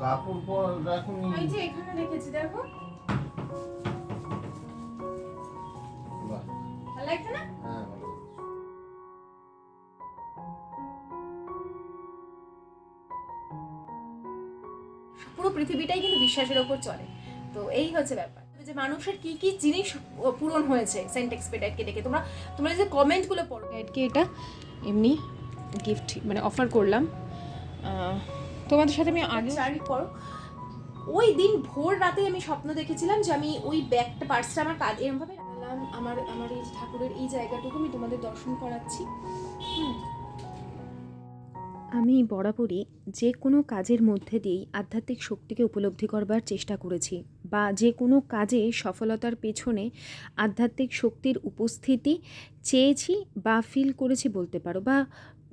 কাপড় পর রাখুন। এই যে এখানে রেখেছি দেখো। ভালো লাগছে না? হ্যাঁ পুরো পৃথিবীটাই কিন্তু বিশ্বাসের ওপর চলে। তো এই হচ্ছে ব্যাপার। যে মানুষের কি কি জিনিস পূরণ হয়েছে সেন্ট এক্সপেডাইটকে দেখে? তোমরা তোমরা যে কমেন্টগুলো পড়ো। এক্সপেডাইটকে এটা এমনি গিফট মানে অফার করলাম। আহ, তোমাদের সাথে আমি আগে চারি করো ওই দিন ভোর রাতে আমি স্বপ্ন দেখেছিলাম যে আমি ওই ব্যাগটা পার্সটা আমার কাজ এরমভাবে রাখলাম আমার আমার এই ঠাকুরের এই জায়গাটুকু আমি তোমাদের দর্শন করাচ্ছি। হুম। আমি বরাবরই যে কোনো কাজের মধ্যে দিয়েই আধ্যাত্মিক শক্তিকে উপলব্ধি করবার চেষ্টা করেছি বা যে কোনো কাজে সফলতার পেছনে আধ্যাত্মিক শক্তির উপস্থিতি চেয়েছি বা ফিল করেছি বলতে পারো বা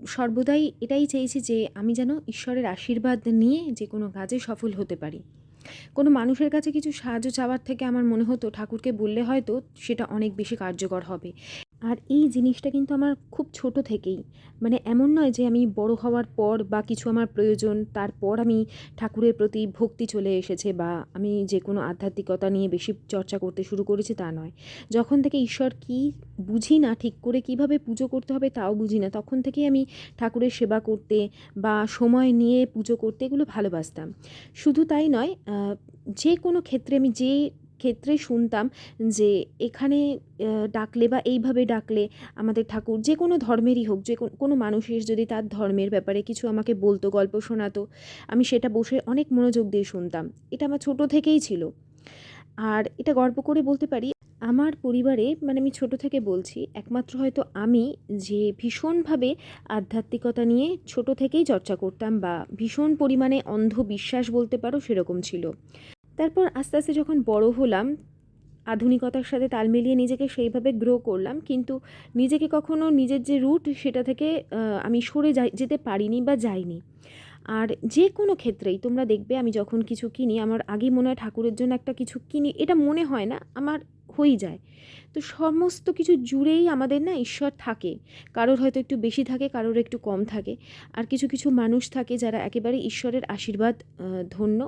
সর্বদাই এটাই চেয়েছি যে আমি যেন ঈশ্বরের আশীর্বাদ নিয়ে যে কোনো কাজে সফল হতে পারি। কোনো মানুষের কাছে কিছু সাহায্য চাওয়ার থেকে আমার মনে হতো ঠাকুরকে বললে হয়তো সেটা অনেক বেশি কার্যকর হবে। আর এই জিনিসটা কিন্তু আমার খুব ছোট থেকেই। মানে এমন নয় যে আমি বড় হওয়ার পর বা কিছু আমার প্রয়োজন, তারপর আমি ঠাকুরের প্রতি ভক্তি চলে এসেছে বা আমি যে কোনো আধ্যাত্মিকতা নিয়ে বেশি চর্চা করতে শুরু করেছি তা নয়। যখন থেকে ঈশ্বর কি বুঝি না ঠিক করে কীভাবে পুজো করতে হবে তাও বুঝি না। তখন থেকেই আমি ঠাকুরের সেবা করতে বা সময় নিয়ে পুজো করতে এগুলো ভালোবাসতাম। শুধু তাই নয় যে কোনো ক্ষেত্রে আমি যে ক্ষেত্রে শুনতাম যে এখানে ডাকলে বা এইভাবে ডাকলে আমাদের ঠাকুর যে কোনো ধর্মেরই হোক, যে কোনো- মানুষের যদি তার ধর্মের ব্যাপারে কিছু আমাকে বলতো, গল্প শোনাতো, আমি সেটা বসে অনেক মনোযোগ দিয়ে শুনতাম। এটা আমার ছোট থেকেই ছিল। আর এটা গর্ব করে বলতে পারি, আমার পরিবারে মানে আমি ছোট থেকে বলছি, একমাত্র হয়তো আমি যে ভীষণভাবে আধ্যাত্মিকতা নিয়ে ছোট থেকেই চর্চা করতাম বা ভীষণ পরিমাণে অন্ধবিশ্বাস বলতে পারো সেরকম ছিল। তারপর আস্তে আস্তে যখন বড় হলাম, আধুনিকতার সাথে তাল মিলিয়ে নিজেকে সেইভাবে গ্রো করলাম, কিন্তু নিজেকে কখনো নিজের যে রুট সেটা থেকে আমি সরে যাই, যেতে পারিনি বা যাইনি। আর যে কোনো ক্ষেত্রেই তোমরা দেখবে আমি যখন কিছু কিনি, আমার আগে মনে হয় ঠাকুরের জন্য একটা কিছু কিনি, এটা মনে হয় না, আমার হয়েই যায়। তো সমস্ত কিছু জুড়েই আমাদের না ঈশ্বর থাকে, কারোর হয়তো একটু বেশি থাকে, কারোর একটু কম থাকে। আর কিছু কিছু মানুষ থাকে যারা একেবারে ঈশ্বরের আশীর্বাদ ধন্য।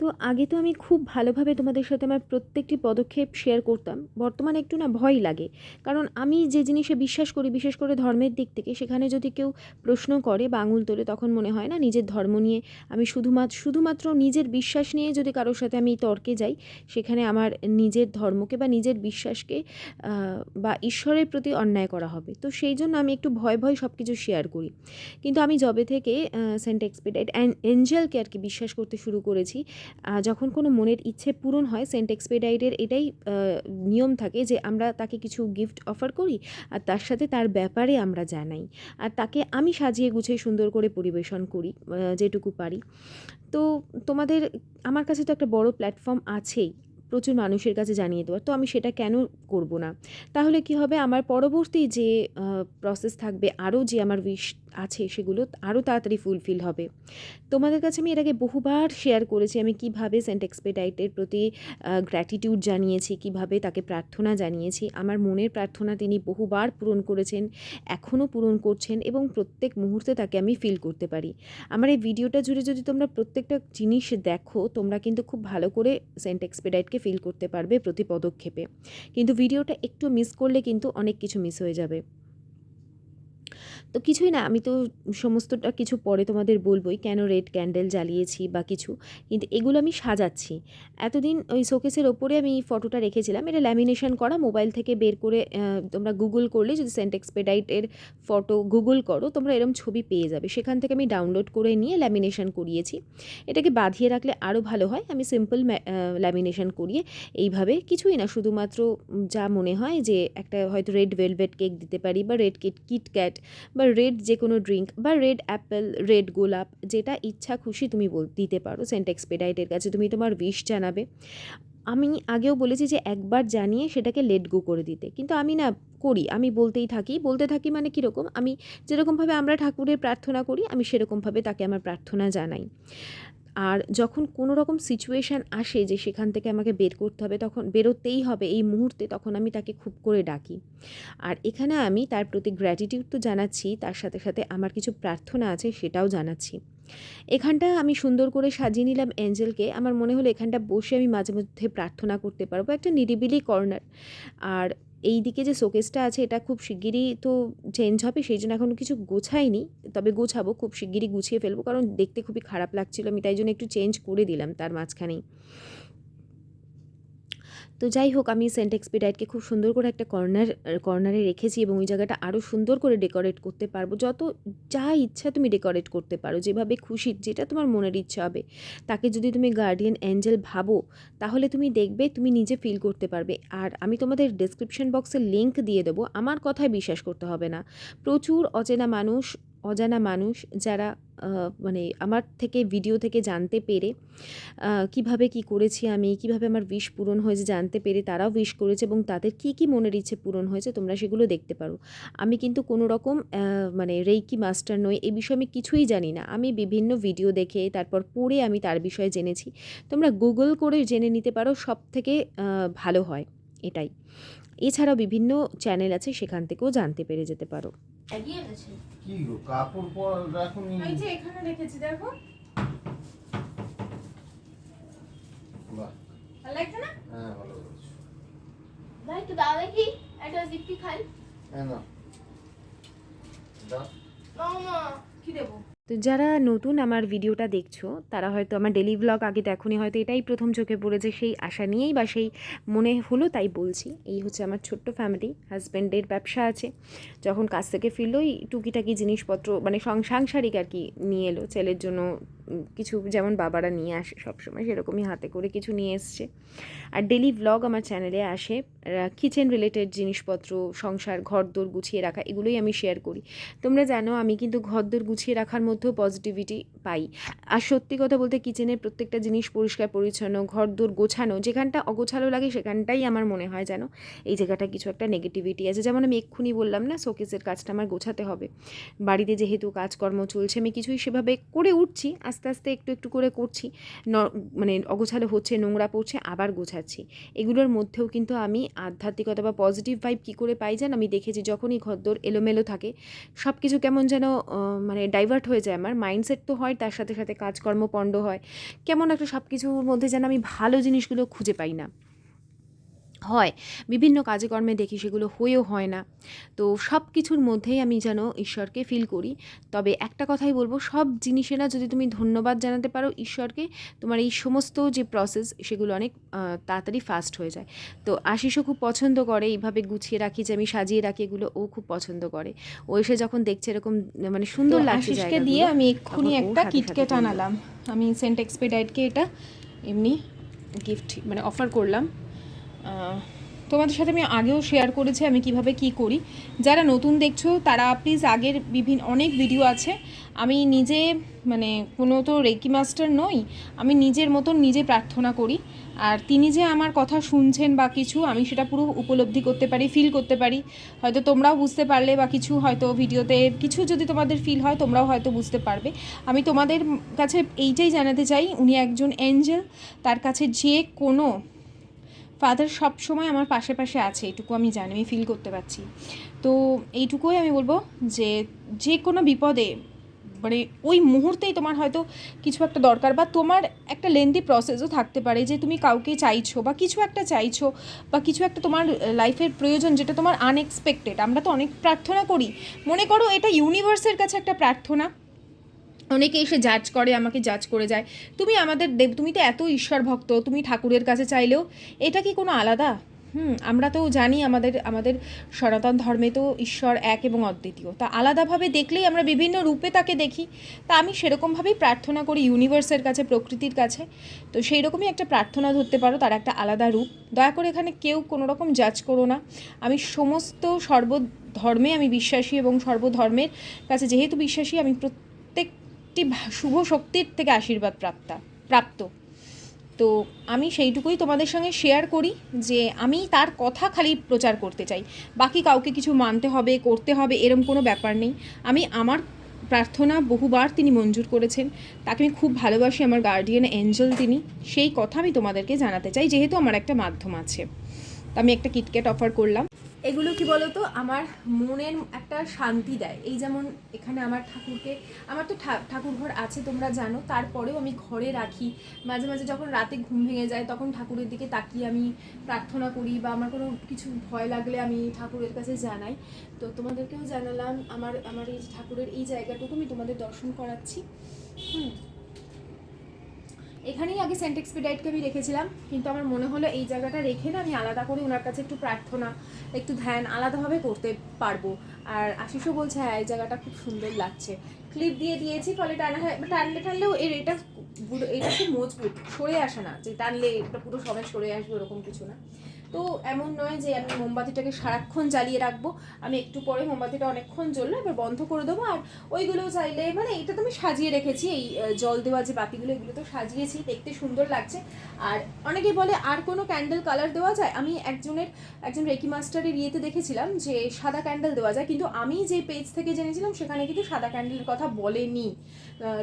তো আগে তো আমি খুব ভালোভাবে তোমাদের সাথে আমার প্রত্যেকটি পদক্ষেপ শেয়ার করতাম। বর্তমানে একটু না ভয় লাগে। কারণ আমি যে জিনিসে বিশ্বাস করি, বিশেষ করে ধর্মের দিক থেকে, সেখানে যদি কেউ প্রশ্ন করে বা আঙুল তোলে, তখন মনে হয় না নিজের ধর্ম নিয়ে আমি শুধুমাত্র শুধুমাত্র নিজের বিশ্বাস নিয়ে যদি কারোর সাথে আমি তর্কে যাই, সেখানে আমার নিজের ধর্মকে বা নিজের বিশ্বাসকে বা ঈশ্বরের প্রতি অন্যায় করা হবে। তো সেই জন্য আমি একটু ভয় ভয় সব কিছু শেয়ার করি। কিন্তু আমি জবে থেকে সেন্ট এক্সপেডাইট অ্যান্ড এঞ্জেলকে আর কি বিশ্বাস করতে শুরু করেছি। যখন কোনো মনের ইচ্ছে পূরণ হয় সেন্ট এক্সপেডাইটের এটাই নিয়ম থাকে যে আমরা তাকে কিছু গিফট অফার করি আর তার সাথে তার ব্যাপারে আমরা জানাই। আর তাকে আমি সাজিয়ে গুছিয়ে সুন্দর করে পরিবেশন করি যেটুকু পারি। তো তোমাদের, আমার কাছে তো একটা বড় প্ল্যাটফর্ম আছেই, প্রচুর মানুষের কাছে জানিয়ে দেওয়ার। তো আমি সেটা কেন করব না? তাহলে কি হবে? আমার পরবর্তী যে প্রসেস থাকবে, আরও যে আমার উইশ আছে সেগুলো আরও তাড়াতাড়ি ফুলফিল হবে। তোমাদের কাছে আমি এর আগে বহুবার শেয়ার করেছি, আমি কীভাবে সেন্ট এক্সপেডাইটের প্রতি গ্র্যাটিটিউড জানিয়েছি, কীভাবে তাকে প্রার্থনা জানিয়েছি, আমার মনের প্রার্থনা তিনি বহুবার পূরণ করেছেন, এখনও পূরণ করছেন এবং প্রত্যেক মুহূর্তে তাকে আমি ফিল করতে পারি। আমার এই ভিডিওটা জুড়ে যদি তোমরা প্রত্যেকটা জিনিস দেখো, তোমরা কিন্তু খুব ভালো করে সেন্ট এক্সপেডাইটকে ফিল করতে পারবে প্রতি পদক্ষেপে। কিন্তু ভিডিওটা একটু মিস করলে কিন্তু অনেক কিছু মিস হয়ে যাবে। তো কিছুই না, আমি তো সমস্তটা কিছু পরে তোমাদের বলবোই, কেন রেড ক্যান্ডেল জ্বালিয়েছি বা কিছু। কিন্তু এগুলো আমি সাজাচ্ছি। এতদিন ওই শোকেসের ওপরে আমি ফটোটা রেখেছিলাম। এটা ল্যামিনেশন করা মোবাইল থেকে বের করে তোমরা গুগল করলে, যদি সেন্ট এক্সপেডাইটের ফটো গুগল করো, তোমরা এরম ছবি পেয়ে যাবে। সেখান থেকে আমি ডাউনলোড করে নিয়ে ল্যামিনেশন করিয়েছি। এটাকে বাঁধিয়ে রাখলে আরও ভালো হয়। আমি সিম্পল ল্যামিনেশন করিয়ে এইভাবে কিছুই না, শুধুমাত্র যা মনে হয় যে একটা হয়তো রেড ভেলভেট কেক দিতে পারি বা রেড কিট কিটক্যাট বা রেড যে কোনো ড্রিঙ্ক বা রেড অ্যাপেল রেড গোলাপ, যেটা ইচ্ছা খুশি তুমি বল, দিতে পারো সেন্ট এক্সপেডাইটের কাছে, তুমি তোমার উইশ জানাবে। আমি আগেও বলেছি যে একবার জানিয়ে সেটাকে লেট গো করে দিতে। কিন্তু আমি না করি, আমি বলতেই থাকি। বলতে থাকি মানে কীরকম আমি যেরকমভাবে আমরা ঠাকুরের প্রার্থনা করি, আমি সেরকমভাবে তাকে আমার প্রার্থনা জানাই। আর যখন কোনো রকম সিচুয়েশান আসে যে সেখান থেকে আমাকে বের করতে হবে, তখন বেরোতেই হবে এই মুহূর্তে, তখন আমি তাকে খুব করে ডাকি। আর এখানে আমি তার প্রতি গ্র্যাটিটিউড তো জানাচ্ছি, তার সাথে সাথে আমার কিছু প্রার্থনা আছে সেটাও জানাচ্ছি। এখানটা আমি সুন্দর করে সাজিয়ে নিলাম অ্যাঞ্জেলকে আমার মনে হলো এখানটা বসে আমি মাঝে মধ্যে প্রার্থনা করতে পারব, একটা নিরিবিলি কর্নার আর এই দিকে যে শোকেসটা আছে, এটা খুব শিগগিরই তো চেঞ্জ হবে, সেই জন্য এখনও কিছু গোছাইনি। তবে গোছাবো, খুব শিগগিরই গুছিয়ে ফেলব, কারণ দেখতে খুবই খারাপ লাগছিল, আমি তাই জন্য একটু চেঞ্জ করে দিলাম তার মাঝখানেই। তো যাই হোক, আমি সেন্ট এক্সপিডাইটকে খুব সুন্দর করে একটা কর্নার কর্নারে রেখেছি এবং ওই জায়গাটা আরও সুন্দর করে ডেকোরেট করতে পারব। যত, যা ইচ্ছা তুমি ডেকোরেট করতে পারো, যেভাবে খুশি, যেটা তোমার মনের ইচ্ছা হবে। তাকে যদি তুমি গার্ডিয়ান অ্যাঞ্জেল ভাবো, তাহলে তুমি দেখবে, তুমি নিজে ফিল করতে পারবে। আর আমি তোমাদের ডেসক্রিপশন বক্সে লিঙ্ক দিয়ে দেবো। আমার কথায় বিশ্বাস করতে হবে না। প্রচুর অচেনা মানুষ অজানা মানুষ যারা মানে আমার থেকে ভিডিও থেকে জানতে পেরে কীভাবে কি করেছি আমি, কীভাবে আমার উইশ পূরণ হয়েছে জানতে পেরে তারাও উইশ করেছে এবং তাদের কি কি মনের ইচ্ছে পূরণ হয়েছে তোমরা সেগুলো দেখতে পারো। আমি কিন্তু কোনো রকম মানে রেইকি মাস্টার নই এই বিষয়ে আমি কিছুই জানি না। আমি বিভিন্ন ভিডিও দেখে, তারপর পড়ে আমি তার বিষয়ে জেনেছি। তোমরা গুগল করে জেনে নিতে পারো সব থেকে ভালো হয় এটাই। এছাড়াও বিভিন্ন চ্যানেল আছে, সেখান থেকেও জানতে পেরে যেতে পারো। কি গো কাপড় পর রাখুনি। এই যে এখানে রেখেছি দেখো। বাহ। ভালো লাগছে না? হ্যাঁ ভালো লাগছে। ভাই তো দাও দেখি একটা জিপি খাই। হ্যাঁ না দাও। মামা কি দেবো? তো যারা নতুন আমার ভিডিওটা দেখছ, তারা হয়তো আমার ডেলি ব্লগ আগে দেখোনি, হয়তো এটাই প্রথম চোখে পড়েছে, সেই আশা নিয়েই বা সেই মনে হলো তাই বলছি। এই হচ্ছে আমার ছোট্ট ফ্যামিলি হাজব্যান্ডের ব্যবসা আছে। যখন কাজ থেকে ফিরলো টুকিটাকি জিনিসপত্র মানে সাংসারিক আর কি নিয়ে এলো, ছেলের জন্য কিছু যেমন বাবারা নিয়ে আসে সবসময় সেরকমই হাতে করে কিছু নিয়ে এসছে। আর ডেলি ব্লগ আমার চ্যানেলে আসে কিচেন রিলেটেড জিনিসপত্র, সংসার, ঘরদোর গুছিয়ে রাখা, এগুলোই আমি শেয়ার করি। তোমরা জানো আমি কিন্তু ঘরদোর গুছিয়ে রাখার মধ্যেও পজিটিভিটি পাই। আর সত্যি কথা বলতে কিচেনের প্রত্যেকটা জিনিস পরিষ্কার, পরিচ্ছন্ন, ঘরদোর গোছানো, যেখানটা অগোছালো লাগে সেখানটাই আমার মনে হয় যেন এই জায়গাটা কিছু একটা নেগেটিভিটি আছে। যেমন আমি এক্ষুনি বললাম না শোকেসের কাজটা আমার গোছাতে হবে। বাড়িতে যেহেতু কাজকর্ম চলছে, আমি কিছুই সেভাবে করে উঠছি, আস্তে আস্তে আস্তে একটু একটু করে করছি। ন- মানে অগোছালো হচ্ছে, নোংরা পড়ছে, আবার গোছাচ্ছি। এগুলোর মধ্যেও কিন্তু আমি আধ্যাত্মিকতা বা পজিটিভ ভাইব কী করে পাই যান আমি দেখেছি, যখনই ঘরদোর এলোমেলো থাকে সব কিছু কেমন যেন মানে ডাইভার্ট হয়ে যায় আমার। মাইন্ডসেট তো হয়, তার সাথে সাথে কাজকর্ম পণ্ড হয়। কেমন একটা সব কিছুর মধ্যে যেন আমি ভালো জিনিসগুলো খুঁজে পাই না। হয়। বিভিন্ন কাজে কর্মে দেখি সেগুলো হয়েও হয় না। তো সব কিছুর মধ্যেই আমি যেন ঈশ্বরকে ফিল করি। তবে একটা কথাই বলব সব জিনিসেরা যদি তুমি ধন্যবাদ জানাতে পারো ঈশ্বরকে তোমার এই সমস্ত যে প্রসেস সেগুলো অনেক তাড়াতাড়ি ফাস্ট হয়ে যায়। তো আশিসও খুব পছন্দ করে এইভাবে গুছিয়ে রাখি যে আমি সাজিয়ে রাখি এগুলো ও খুব পছন্দ করে। ও এসে যখন দেখছে এরকম মানে সুন্দর লাগছে আশিসকে দিয়ে আমি এক্ষুনি একটা কিটকেট আনালাম। আমি সেন্ট এক্সপেডাইটকে এটা এমনি গিফট মানে অফার করলাম। তোমাদের সাথে আমি আগেও শেয়ার করেছি আমি কীভাবে কি করি। যারা নতুন দেখছ, তারা প্লিজ আগের বিভিন্ন, অনেক ভিডিও আছে। আমি নিজে মানে কোনো তো রেকি মাস্টার নই, আমি নিজের মতন নিজে প্রার্থনা করি। আর তিনি যে আমার কথা শুনছেন বা কিছু, আমি সেটা পুরো উপলব্ধি করতে পারি ফিল করতে পারি। হয়তো তোমরাও বুঝতে পারলে বা কিছু হয়তো ভিডিওতে কিছু যদি তোমাদের ফিল হয়, তোমরাও হয়তো বুঝতে পারবে। আমি তোমাদের কাছে এইটাই জানাতে চাই, উনি একজন অ্যাঞ্জেল তার কাছে যে কোনো ফাদার সব সময় আমার পাশে পাশে আছে, এটুকু আমি জানি, আমি ফিল করতে পারছি। তো এইটুকুই আমি বলব যে যে কোনো বিপদে মানে ওই মুহূর্তেই তোমার হয়তো কিছু একটা দরকার বা তোমার একটা লেন্দি প্রসেসও থাকতে পারে যে তুমি কাউকে চাইছো বা কিছু একটা চাইছো বা কিছু একটা তোমার লাইফের প্রয়োজন যেটা তোমার আনএক্সপেক্টেড আমরা তো অনেক প্রার্থনা করি। মনে করো এটা ইউনিভার্সের কাছে একটা প্রার্থনা। অনেকে এসে জাজ করে, আমাকে জাজ করে যায়। তুমি আমাদের দেব তুমি তো এত ঈশ্বর ভক্ত, তুমি ঠাকুরের কাছে চাইলেও এটা কি কোনো আলাদা? হুম, আমরা তো জানি আমাদের আমাদের সনাতন ধর্মে তো ঈশ্বর এক এবং অদ্বিতীয়। তা আলাদাভাবে দেখলেই আমরা বিভিন্ন রূপে তাকে দেখি। তা আমি সেরকমভাবেই প্রার্থনা করি ইউনিভার্সের কাছে, প্রকৃতির কাছে। তো সেই রকমই একটা প্রার্থনা ধরতে পারো, তার একটা আলাদা রূপ। দয়া করে এখানে কেউ কোনো রকম জাজ করো না। আমি সমস্ত সর্বধর্মে আমি বিশ্বাসী এবং সর্বধর্মের কাছে যেহেতু বিশ্বাসী, আমি প্রত্যেকটি ভা- শুভ শক্তির থেকে আশীর্বাদ প্রাপ্তা, প্রাপ্ত। তো আমি সেইটুকুই তোমাদের সঙ্গে শেয়ার করি যে আমি তার কথা খালি প্রচার করতে চাই। বাকি কাউকে কিছু মানতে হবে, করতে হবে, এরম কোনো ব্যাপার নেই। আমি আমার প্রার্থনা বহুবার তিনি মঞ্জুর করেছেন। তাকে আমি খুব ভালোবাসি, আমার গার্ডিয়ান অ্যাঞ্জেল তিনি। সেই কথা আমি তোমাদেরকে জানাতে চাই, যেহেতু আমার একটা মাধ্যম আছে। তো আমি একটা কিটক্যাট অফার করলাম। এগুলো কি বলতো? আমার মনের একটা শান্তি দেয়। এই যেমন এখানে আমার ঠাকুরকে, আমার তো ঠাকুর ঘর আছে, তোমরা জানো। তারপরেও আমি ঘরে রাখি। মাঝে মাঝে যখন রাতে ঘুম ভেঙে যায়, তখন ঠাকুরের দিকে তাকিয়ে আমি প্রার্থনা করি বা আমার কোনো কিছু ভয় লাগলে আমি ঠাকুরের কাছে জানাই। তো তোমাদেরকেও জানালাম, আমার আমার এই ঠাকুরের এই জায়গাটুকু আমি তোমাদের দর্শন করাচ্ছি। হুম। এখানেই আগে সেন্ট এক্সপিডাইটকে আমি রেখেছিলাম, কিন্তু আমার মনে হলো এই জায়গাটা রেখে না আমি আলাদা করে ওনার কাছে একটু প্রার্থনা, একটু ধ্যান আলাদাভাবে করতে পারব। আর আশিসও বলছে হ্যাঁ এই জায়গাটা খুব সুন্দর লাগছে। ক্লিপ দিয়ে দিয়েছি, ফলে টানা টানলে টানলেও এর এটা এটা খুব মজবুত, সরে আসে না। যে টানলে এটা পুরো সবাই সরে আসবে, ওরকম কিছু না। তো এমন নয় যে আমি মোমবাতিটাকে সারাক্ষণ জ্বালিয়ে রাখব। আমি একটু পরে মোমবাতিটা অনেকক্ষণ জ্বললো এবার বন্ধ করে দেবো। আর ওইগুলো চাইলে মানে এটা তো আমি সাজিয়ে রেখেছি, এই জল দেওয়া যে বাতিগুলো এগুলো তো সাজিয়েছি, দেখতে সুন্দর লাগছে। আর অনেকে বলে, আর কোনো ক্যান্ডেল কালার দেওয়া যায়? আমি একজনের, একজন রেকি মাস্টারের ইয়েতে দেখেছিলাম যে সাদা ক্যান্ডেল দেওয়া যায়। কিন্তু আমি যে পেজ থেকে জেনেছিলাম, সেখানে কিন্তু সাদা ক্যান্ডেলের কথা বলেনি।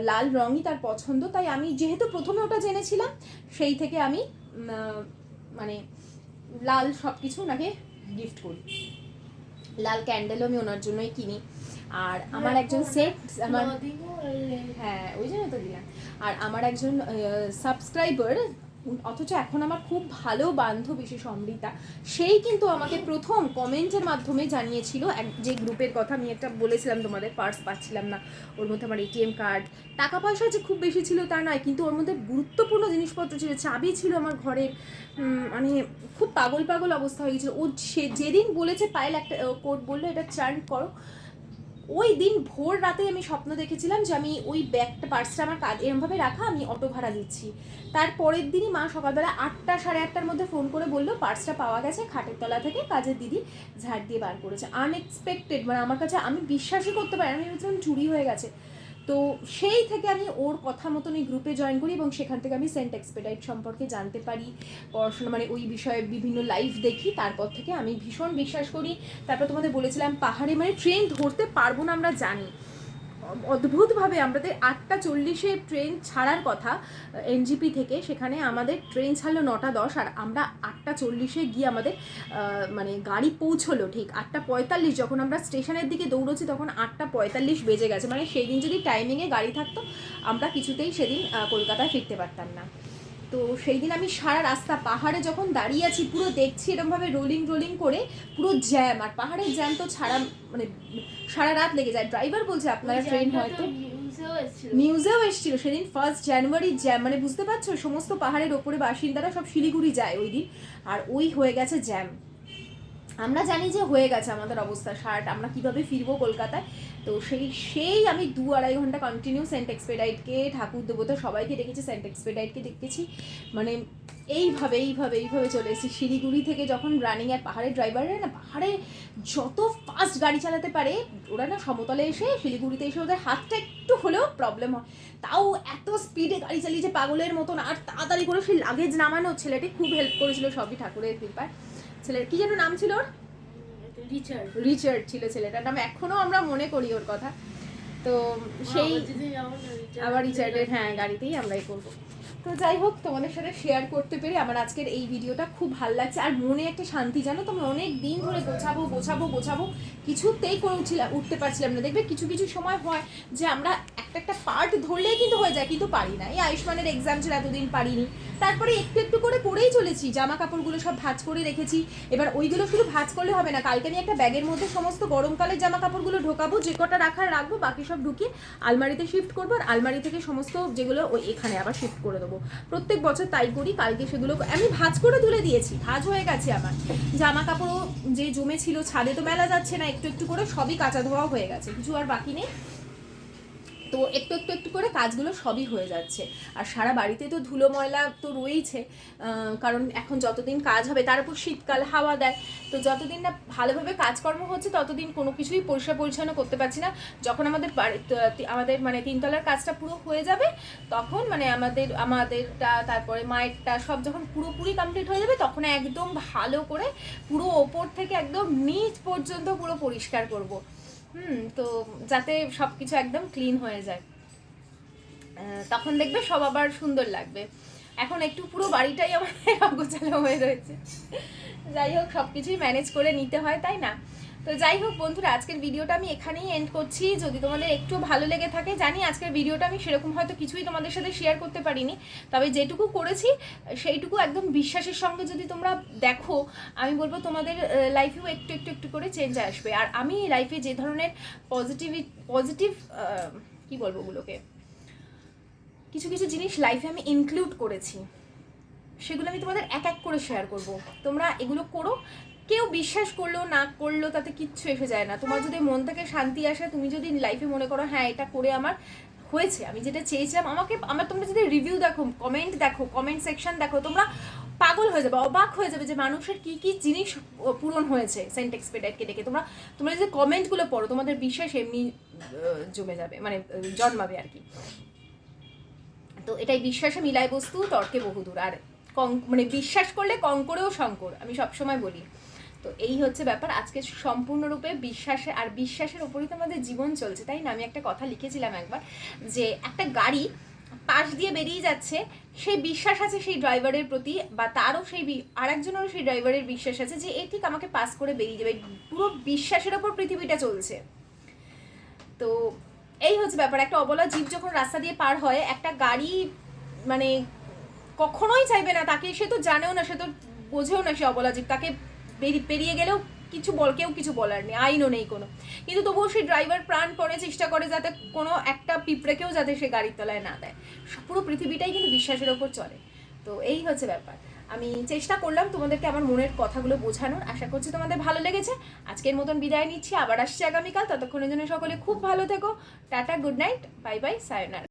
লাল রঙই তার পছন্দ। তাই আমি যেহেতু প্রথমে ওটা জেনেছিলাম, সেই থেকে আমি মানে লাল সব কিছু ওনাকে গিফট করি। লাল ক্যান্ডেলও আমি ওনার জন্যই কিনি। আর আমার একজন সেট আমার হ্যাঁ ওই জন্য তো দিলাম। আর আমার একজন সাবস্ক্রাইবার অথচ এখন আমার খুব ভালো বান্ধবী সে সমৃতা সেই কিন্তু আমাকে প্রথম কমেন্টের মাধ্যমে জানিয়েছিল। এক যে গ্রুপের কথা আমি একটা বলেছিলাম তোমাদের পার্স পাচ্ছিলাম না। ওর মধ্যে আমার এটিএম কার্ড টাকা পয়সা যে খুব বেশি ছিল তা নয়, কিন্তু ওর মধ্যে গুরুত্বপূর্ণ জিনিসপত্র ছিল, চাবি ছিল আমার ঘরের মানে খুব পাগল পাগল অবস্থা হয়ে গেছিল। ও সে যেদিন বলেছে, পায়েল একটা কোড বলল, এটা চার্ন করো। ওই দিন ভোর রাতে আমি স্বপ্ন দেখেছিলাম যে আমি ওই ব্যাগটা, পার্সটা আমার কাজ এরমভাবে রাখা আমি অটো ভাড়া দিচ্ছি তার পরের দিনই মা সকালবেলা আটটা সাড়ে আটটার মধ্যে ফোন করে বলল, পার্সটা পাওয়া গেছে খাটের তলা থেকে, কাজের দিদি ঝাড় দিয়ে বার করেছে আনএক্সপেক্টেড মানে আমার কাছে আমি বিশ্বাসই করতে পারি। আমি ভেবেছিলাম চুরি হয়ে গেছে তো সেই থেকে আমি ওর কথা মতন এই গ্রুপে জয়েন করি এবং সেখান থেকে আমি সেন্ট এক্সপেডাইট সম্পর্কে জানতে পারি। পড়াশোনা মানে ওই বিষয়ে বিভিন্ন লাইভ দেখি, তারপর থেকে আমি ভীষণ বিশ্বাস করি। তারপর তোমাদের বলেছিলাম পাহাড়ে মানে ট্রেন ধরতে পারব না আমরা জানি। অদ্ভুতভাবে আমাদের আটটা চল্লিশে ট্রেন ছাড়ার কথা, এনজিপি থেকে। সেখানে আমাদের ট্রেন ছাড়লো নটা দশ, আর আমরা আটটা চল্লিশে গিয়ে আমাদের মানে গাড়ি পৌঁছলো ঠিক আটটা পঁয়তাল্লিশ। যখন আমরা স্টেশনের দিকে দৌড়চ্ছি তখন আটটা পঁয়তাল্লিশ বেজে গেছে। মানে সেদিন যদি টাইমিংয়ে গাড়ি থাকতো, আমরা কিছুতেই সেদিন কলকাতায় ফিরতে পারতাম না। তো সেই দিন আমি সারা রাস্তা পাহাড়ে যখন দাঁড়িয়ে আছি পুরো দেখছি এরমভাবে রোলিং রোলিং করে পুরো জ্যাম আর পাহাড়ের জ্যাম তো ছাড়া মানে সারা রাত লেগে যায়। ড্রাইভার বলছে আপনারা ট্রেন হয়তো নিউজেও এসেছিল। সেদিন ফার্স্ট জানুয়ারি জ্যাম মানে বুঝতে পারছ? সমস্ত পাহাড়ের ওপরে বাসিন্দারা সব শিলিগুড়ি যায় ওই দিন। আর ওই হয়ে গেছে জ্যাম আমরা জানি যে হয়ে গেছে আমাদের অবস্থা শার্ট, আমরা কীভাবে ফিরবো কলকাতায়। তো সেই সেই আমি দু আড়াই ঘণ্টা কন্টিনিউ সেন্ট এক্সপেডাইটকে ঠাকুর দেবতা সবাইকে দেখেছি সেন্ট এক্সপেডাইটকে দেখেছি। মানে এইভাবে এইভাবে এইভাবে চলে এসেছি। শিলিগুড়ি থেকে যখন রানিং আর পাহাড়ের ড্রাইভাররা না, পাহাড়ে যত ফাস্ট গাড়ি চালাতে পারে, ওরা না সমতলে এসে, শিলিগুড়িতে এসে ওদের হাতটা একটু হলেও প্রবলেম হয়। তাও এত স্পিডে গাড়ি চালিয়েছে পাগলের মতন, আর তাড়াতাড়ি করে সেই লাগেজ নামানো, ছেলেটি খুব হেল্প করেছিল সবই ঠাকুরের কৃপায়। ছেলের কি যেন নাম ছিল ওর? রিচার্ড। রিচার্ড ছিল ছেলেটার নাম। এখনও আমরা মনে করি ওর কথা। তো সেই আবার রিচার্ডের হ্যাঁ গাড়িতেই আমরা এ করব। তো যাই হোক তোমাদের সাথে শেয়ার করতে পেরে আমার আজকের এই ভিডিওটা খুব ভালো লাগছে। আর মনে একটা শান্তি জানো তো আমি অনেক দিন ধরে গোছাবো গোছাবো গোছাবো কিছুতেই করে উঠছিলাম উঠতে পারছিলাম না। দেখবে কিছু কিছু সময় হয় যে আমরা একটা একটা পার্ট ধরলেই কিন্তু হয়ে যায় কিন্তু পারি না। এই আয়ুষ্মানের এক্সাম ছিল এতদিন পারিনি। তারপরে একটু একটু করে করেই চলেছি। জামা কাপড়গুলো সব ভাঁজ করে রেখেছি। এবার ওইগুলো শুধু ভাঁজ করলে হবে না, কালকে আমি একটা ব্যাগের মধ্যে সমস্ত গরমকালের জামা কাপড়গুলো ঢোকাবো, যে কটা রাখার রাখব, বাকি সব ঢুকিয়ে আলমারিতে শিফট করব আর আলমারি থেকে সমস্ত যেগুলো ওই এখানে আবার শিফট করে দেবো। প্রত্যেক বছর তাই করি, কালকে সেগুলো আমি ভাঁজ করে তুলে দিয়েছি, ভাঁজ হয়ে গেছে আমার। জামা কাপড়ও যে জমে ছিল ছাদে তো মেলা যাচ্ছে না, একটু একটু করে সবই কাঁচা ধোয়া হয়ে গেছে, কিছু আর বাকি নেই। তো একটু একটু একটু করে কাজগুলো সবই হয়ে যাচ্ছে। আর সারা বাড়িতে তো ধুলো ময়লা তো রয়েইছে কারণ এখন যতদিন কাজ হবে, তার উপর শীতকাল হাওয়া দেয়। তো যতদিন না ভালোভাবে কাজকর্ম হচ্ছে, ততদিন কোনো কিছুই পরিষ্কার পরিচ্ছন্ন করতে পারছি না। যখন আমাদের আমাদের মানে তিনতলার কাজটা পুরো হয়ে যাবে, তখন মানে আমাদের, আমাদেরটা, তারপরে মায়েরটা সব যখন পুরোপুরি কমপ্লিট হয়ে যাবে, তখন একদম ভালো করে পুরো ওপর থেকে একদম নিচ পর্যন্ত পুরো পরিষ্কার করব। হুম, তো যাতে সব কিছু একদম ক্লিন হয়ে যায়। তখন দেখবে সব আবার সুন্দর লাগবে। এখন একটু পুরো বাড়িটাই আমার অগোছালো হয়ে রয়েছে। যাই হোক সব কিছুই ম্যানেজ করে নিতে হয়, তাই না? তো যাই হোক বন্ধুরা, আজকের ভিডিওটা আমি এখানেই এন্ড করছি। যদি তোমাদের একটু ভালো লেগে থাকে, জানি আজকের ভিডিওটা আমি সেরকম হয়তো কিছুই তোমাদের সাথে শেয়ার করতে পারিনি। তবে যেটুকু করেছি, সেইটুকু একদম বিশ্বাসের সঙ্গে যদি তোমরা দেখো, আমি বলব তোমাদের লাইফেও একটু একটু একটু করে চেঞ্জ আসবে। আর আমি লাইফে যে ধরনের পজিটিভি পজিটিভ কি বলব ওগুলোকে? কিছু কিছু জিনিস লাইফে আমি ইনক্লুড করেছি। সেগুলো আমি তোমাদের এক এক করে শেয়ার করব। তোমরা এগুলো করো কেউ বিশ্বাস করল, না করল, তাতে কিচ্ছু এসে যায় না। তোমার যদি মন থেকে শান্তি আসে, তুমি যদি লাইফে মনে করো হ্যাঁ এটা করে আমার হয়েছে, আমি যেটা চেয়েছিলাম, আমাকে, আমার তোমরা যদি রিভিউ দেখো কমেন্ট দেখো কমেন্ট সেকশন দেখো, তোমরা পাগল হয়ে যাবে, অবাক হয়ে যাবে যে মানুষের কি কি জিনিস পূরণ হয়েছে সেন্ট এক্সপেডাইটকে ডেকে। তোমরা তোমরা যদি কমেন্টগুলো পড়ো, তোমাদের বিশ্বাস এমনি জমে যাবে মানে জন্মাবে আর কি। তো এটাই বিশ্বাসে মিলায় বস্তু, তর্কে বহুদূর। আর কং মানে বিশ্বাস করলে কঙ্করেও শঙ্কর, আমি সবসময় বলি। তো এই হচ্ছে ব্যাপার। আজকে সম্পূর্ণরূপে বিশ্বাসে আর বিশ্বাসের ওপরই তো আমাদের জীবন চলছে, তাই না? আমি একটা কথা লিখেছিলাম একবার যে একটা গাড়ি পাশ দিয়ে বেরিয়ে যাচ্ছে সেই বিশ্বাস আছে সেই ড্রাইভারের প্রতি বা তারও সেই আর একজনেরও সেই ড্রাইভারের বিশ্বাস আছে যে এ ঠিক আমাকে পাস করে বেরিয়ে যাবে। পুরো বিশ্বাসের ওপর পৃথিবীটা চলছে। তো এই হচ্ছে ব্যাপার। একটা অবলা জীব যখন রাস্তা দিয়ে পার হয়, একটা গাড়ি মানে কখনোই চাইবে না তাকে। সে তো জানেও না, সে তো বোঝেও না সে অবলা জীব। তাকে পেরিয়ে গেলেও কিছু বল, কেউ কিছু বলার নেই, আইনও নেই কোনো। কিন্তু তবুও সেই ড্রাইভার প্রাণ প্রাণপণে চেষ্টা করে যাতে কোনো একটা পিঁপড়েকেও যাতে সে গাড়ির তলায় না দেয়। পুরো পৃথিবীটাই কিন্তু বিশ্বাসের ওপর চলে। তো এই হচ্ছে ব্যাপার। আমি চেষ্টা করলাম তোমাদেরকে আমার মনের কথাগুলো বোঝানোর। আশা করছি তোমাদের ভালো লেগেছে। আজকের মতন বিদায় নিচ্ছি। আবার আসছি আগামীকাল। ততক্ষণের জন্য সকলে খুব ভালো থেকো। Tata, good night, bye bye সায়নার